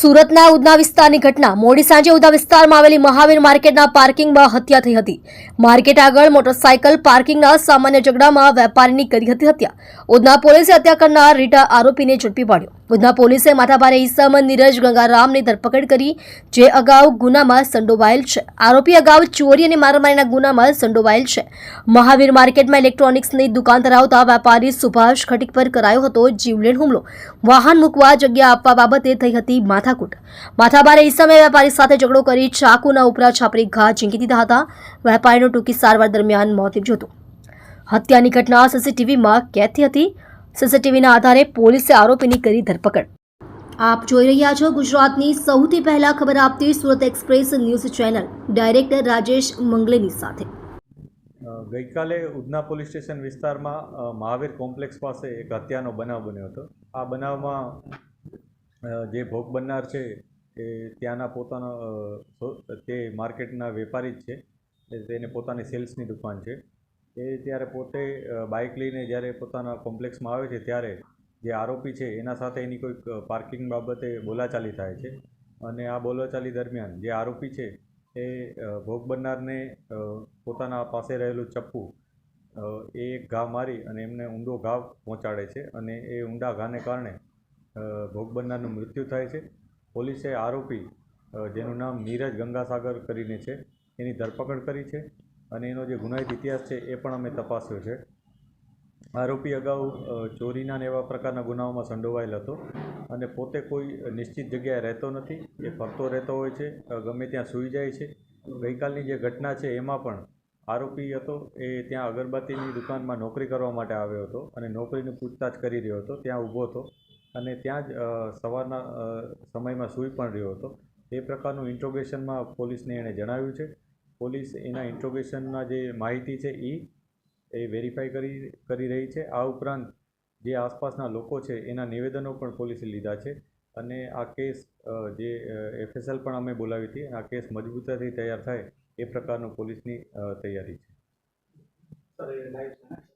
સુરતના ઉધના વિસ્તારની ઘટના. મોડી સાંજે ઉધના વિસ્તારમાં આવેલી મહાવીર માર્કેટના પાર્કિંગમાં હત્યા થઈ હતી. માર્કેટ આગળ મોટરસાયકલ પાર્કિંગના સામાન્ય ઝઘડામાં વેપારીની કરી હતી હત્યા. ઉધના પોલીસે હત્યા કરનાર રીટા આરોપીને ઝડપી પાડ્યો. ઉધના પોલીસે માથાભારે ઈસમ નીરજ ગંગારામની ધરપકડ કરી, જે અગાઉ ગુનામાં સંડોવાયેલ છે. આરોપી અગાઉ ચોરી અને મારામારીના ગુનામાં સંડોવાયેલ છે. મહાવીર માર્કેટમાં ઇલેક્ટ્રોનિક્સની દુકાન ધરાવતા વેપારી સુભાષ ખટીક પર કરાયો હતો જીવલેણ હુમલો. વાહન મૂકવા જગ્યા આપવા બાબતે થઈ હતી માથાકૂટ. માથાભારે ઈસમે વેપારી સાથે ઝઘડો કરી ચાકુના ઉપરા છાપરી ઘા ઝીંકી દીધા હતા. વેપારીનું ટૂંકી સારવાર દરમિયાન મોત નીપજ્યું હતું. હત્યાની ઘટના સીસીટીવીમાં કેદ થઈ હતી. સીસીટીવીના આધારે પોલીસે આરોપીની કરી ધરપકડ. આપ જોઈ રહ્યા છો ગુજરાતની સૌથી પહેલા ખબર આપતી Surat express news channel, director Rajesh મંગલેની સાથે. ગઈકાલે ઉધના પોલીસ સ્ટેશન વિસ્તારમાં મહાવીર કોમ્પ્લેક્સ પાસે એક હત્યાનો બનાવ બન્યો હતો. આ બનાવમાં જે ભોગ બનનાર છે, એ ત્યાંના પોતાના તે માર્કેટના વેપારી જ છે. તેને પોતાની સેલ્સની દુકાન છે. એ ત્યારે પોતે બાઇક લઈને જ્યારે પોતાના કોમ્પ્લેક્સમાં આવે છે ત્યારે જે આરોપી છે એના સાથે એની કોઈક પાર્કિંગ બાબતે બોલાચાલી થાય છે. અને આ બોલાચાલી દરમિયાન જે આરોપી છે એ ભોગ બનનારને પોતાના પાસે રહેલું ચપ્પુ એ એક ઘા મારી અને એમને ઊંડો ઘા પહોંચાડે છે અને એ ઊંડા ઘાને કારણે ભોગ બનનારનું મૃત્યુ થાય છે. પોલીસે આરોપી જેનું નામ નીરજ ગંગાસાગર કરીને છે, એની ધરપકડ કરી છે. અને એનો જે ગુનાહિત ઇતિહાસ છે એ પણ અમે તપાસ્યો છે. આરોપી અગાઉ ચોરીના ને એવા પ્રકારના ગુનાઓમાં સંડોવાયેલ હતો અને પોતે કોઈ નિશ્ચિત જગ્યાએ રહેતો નથી. એ ફરતો રહેતો હોય છે ગમે ત્યાં સૂઈ જાય છે. ગઈકાલની જે ઘટના છે એમાં પણ આરોપી હતો, એ ત્યાં અગરબત્તીની દુકાનમાં નોકરી કરવા માટે આવ્યો હતો અને નોકરીની પૂછતાછ કરી રહ્યો હતો, ત્યાં ઊભો હતો અને ત્યાં જ સવારના સમયમાં સૂઈ પણ રહ્યો હતો. એ પ્રકારનું ઇન્ટ્રોગેશનમાં પોલીસને એણે જણાવ્યું છે. પોલીસ એના ઇન્ટ્રોગેશનના જે માહિતી છે એ એ વેરીફાઈ કરી કરી રહી છે. આ ઉપરાંત જે આસપાસના લોકો છે, એના નિવેદનો પણ પોલીસે લીધા છે અને આ કેસ જે એફએસએલ પણ અમે બોલાવી હતી, આ કેસ મજબૂતાથી તૈયાર થાય એ પ્રકારનું પોલીસની તૈયારી છે.